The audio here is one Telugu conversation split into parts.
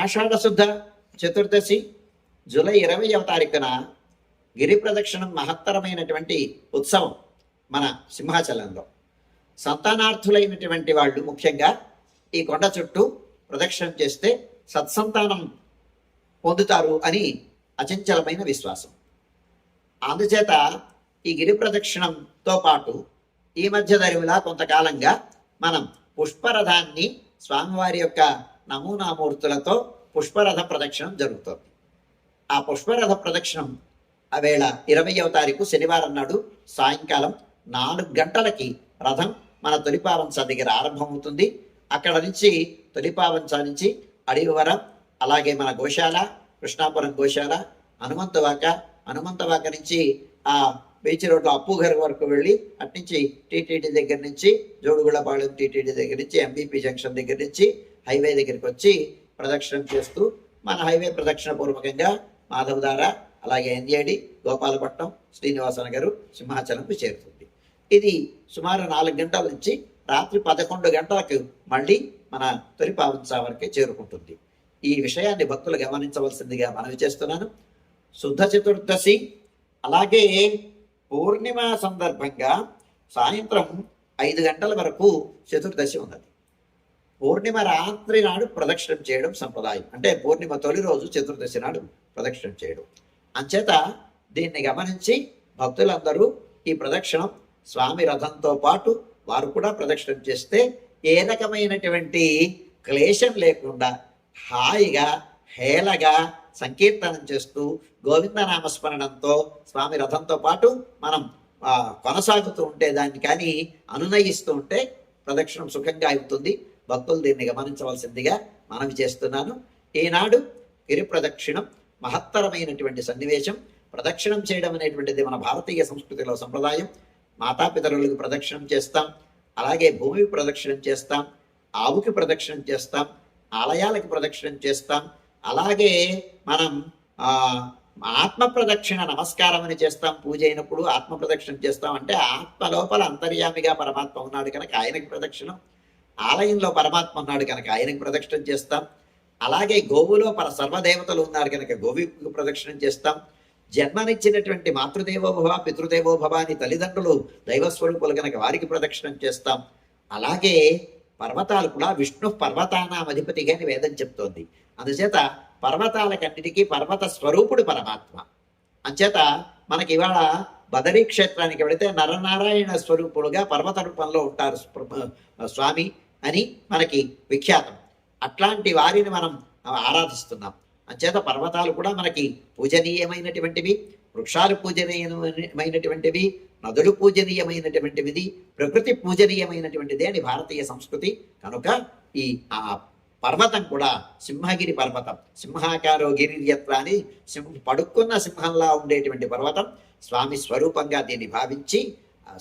ఆషాఢ శుద్ధ చతుర్దశి జూలై ఇరవైవ తారీఖున గిరి ప్రదక్షిణం మహత్తరమైనటువంటి ఉత్సవం మన సింహాచలంలో. సంతానార్థులైనటువంటి వాళ్ళు ముఖ్యంగా ఈ కొండ చుట్టూ ప్రదక్షిణం చేస్తే సత్సంతానం పొందుతారు అని అచంచలమైన విశ్వాసం. అందుచేత ఈ గిరి ప్రదక్షిణంతో పాటు ఈ మధ్య దరిమిలా కొంతకాలంగా మనం పుష్పరథాన్ని స్వామివారి యొక్క నమూనామూర్తులతో పుష్పరథ ప్రదక్షిణం జరుగుతుంది. ఆ పుష్పరథ ప్రదక్షిణం ఆ వేళ ఇరవయవ తారీఖు శనివారం నాడు సాయంకాలం నాలుగు గంటలకి రథం మన తొలిపావంచ దగ్గర ఆరంభమవుతుంది. అక్కడ నుంచి తొలిపావంచ నుంచి అడివరం అలాగే మన గోశాల కృష్ణాపురం గోశాల హనుమంతవాక హనుమంతవాక నుంచి ఆ బీచ్ రోడ్లో అప్పు గారి వరకు వెళ్ళి అట్నుంచి టీటీడీ దగ్గర నుంచి జోడుగుళ్ళపాళెం టీటీడీ దగ్గర నుంచి ఎంబీపీ జంక్షన్ దగ్గర నుంచి హైవే దగ్గరికి వచ్చి ప్రదక్షిణం చేస్తూ మన హైవే ప్రదక్షిణ పూర్వకంగా మాధవధార అలాగే ఎన్ఏడి గోపాలపట్నం శ్రీనివాసన గారు సింహాచలంకు చేరుతుంది. ఇది సుమారు నాలుగు గంటల నుంచి రాత్రి పదకొండు గంటలకు మళ్ళీ మన తొలిపావంచ వరకే చేరుకుంటుంది. ఈ విషయాన్ని భక్తులు గమనించవలసిందిగా మనవి చేస్తున్నాను. శుద్ధ చతుర్దశి అలాగే పూర్ణిమ సందర్భంగా సాయంత్రం ఐదు గంటల వరకు చతుర్దశి ఉన్నది. పూర్ణిమ రాత్రి నాడు ప్రదక్షిణం చేయడం సంప్రదాయం. అంటే పూర్ణిమ తొలి రోజు చతుర్దశి నాడు ప్రదక్షిణం చేయడం. అంచేత దీన్ని గమనించి భక్తులందరూ ఈ ప్రదక్షిణం స్వామి రథంతో పాటు వారు కూడా ప్రదక్షిణం చేస్తే ఏ రకమైనటువంటి క్లేశం లేకుండా హాయిగా హేళగా సంకీర్తనం చేస్తూ గోవిందనామస్మరణంతో స్వామి రథంతో పాటు మనం కొనసాగుతూ ఉంటే దాన్ని కానీ అనునయిస్తూ ఉంటే ప్రదక్షిణం సుఖంగా అవుతుంది. భక్తులు దీన్ని గమనించవలసిందిగా మనవి చేస్తున్నాను. ఈనాడు గిరి ప్రదక్షిణం మహత్తరమైనటువంటి సన్నివేశం ప్రదక్షిణం చేయడం అనేటువంటిది మన భారతీయ సంస్కృతిలో సంప్రదాయం. మాతాపితరులకు ప్రదక్షిణం చేస్తాం అలాగే భూమికి ప్రదక్షిణం చేస్తాం ఆవుకి ప్రదక్షిణం చేస్తాం ఆలయాలకు ప్రదక్షిణం చేస్తాం అలాగే మనం ఆత్మ ప్రదక్షిణ నమస్కారం అని చేస్తాం పూజ అయినప్పుడు ఆత్మ ప్రదక్షిణం చేస్తాం. అంటే ఆత్మ లోపల అంతర్యామిగా పరమాత్మ ఉన్నాడు కనుక ఆయనకి ప్రదక్షిణం. ఆలయంలో పరమాత్మ ఉన్నాడు కనుక ఆయనకు ప్రదక్షిణం చేస్తాం. అలాగే గోవులో పర సర్వదేవతలు ఉన్నారు కనుక గోవికు ప్రదక్షిణం చేస్తాం. జన్మనిచ్చినటువంటి మాతృదేవోభవ పితృదేవోభవ అని తల్లిదండ్రులు దైవస్వరూపులు కనుక వారికి ప్రదక్షిణం చేస్తాం. అలాగే పర్వతాలు కూడా విష్ణు పర్వతానాం అధిపతిగా అని వేదం చెప్తోంది. అందుచేత పర్వతాలకన్నిటికీ పర్వత స్వరూపుడు పరమాత్మ. అంచేత మనకి ఇవాళ బదరీ క్షేత్రానికి వెళితే నరనారాయణ స్వరూపులుగా పర్వత రూపంలో ఉంటారు స్వామి. అని మనకి విఖ్యాతం. అట్లాంటి వారిని మనం ఆరాధిస్తున్నాం. అంచేత పర్వతాలు కూడా మనకి పూజనీయమైనటువంటివి వృక్షాలు పూజనీయమైనటువంటివి నదులు పూజనీయమైనటువంటిది ప్రకృతి పూజనీయమైనటువంటిది అని భారతీయ సంస్కృతి. కనుక ఈ ఆ పర్వతం కూడా సింహగిరి పర్వతం సింహాకారో గిరియత్వ అని సింహ పడుక్కున్న సింహంలా ఉండేటువంటి పర్వతం. స్వామి స్వరూపంగా దీన్ని భావించి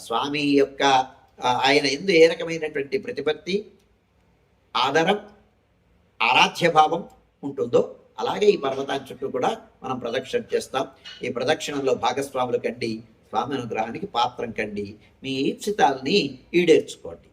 స్వామి యొక్క ఆయన ఎందు ఏ రకమైనటువంటి ప్రతిపత్తి ఆదరం ఆరాధ్యభావం ఉంటుందో అలాగే ఈ పర్వతాన్ని చుట్టూ కూడా మనం ప్రదక్షిణ చేస్తాం. ఈ ప్రదక్షిణంలో భాగస్వాములు కండి స్వామి అనుగ్రహానికి పాత్రం కండి మీ ఈప్సితాల్ని ఈడేర్చుకోండి.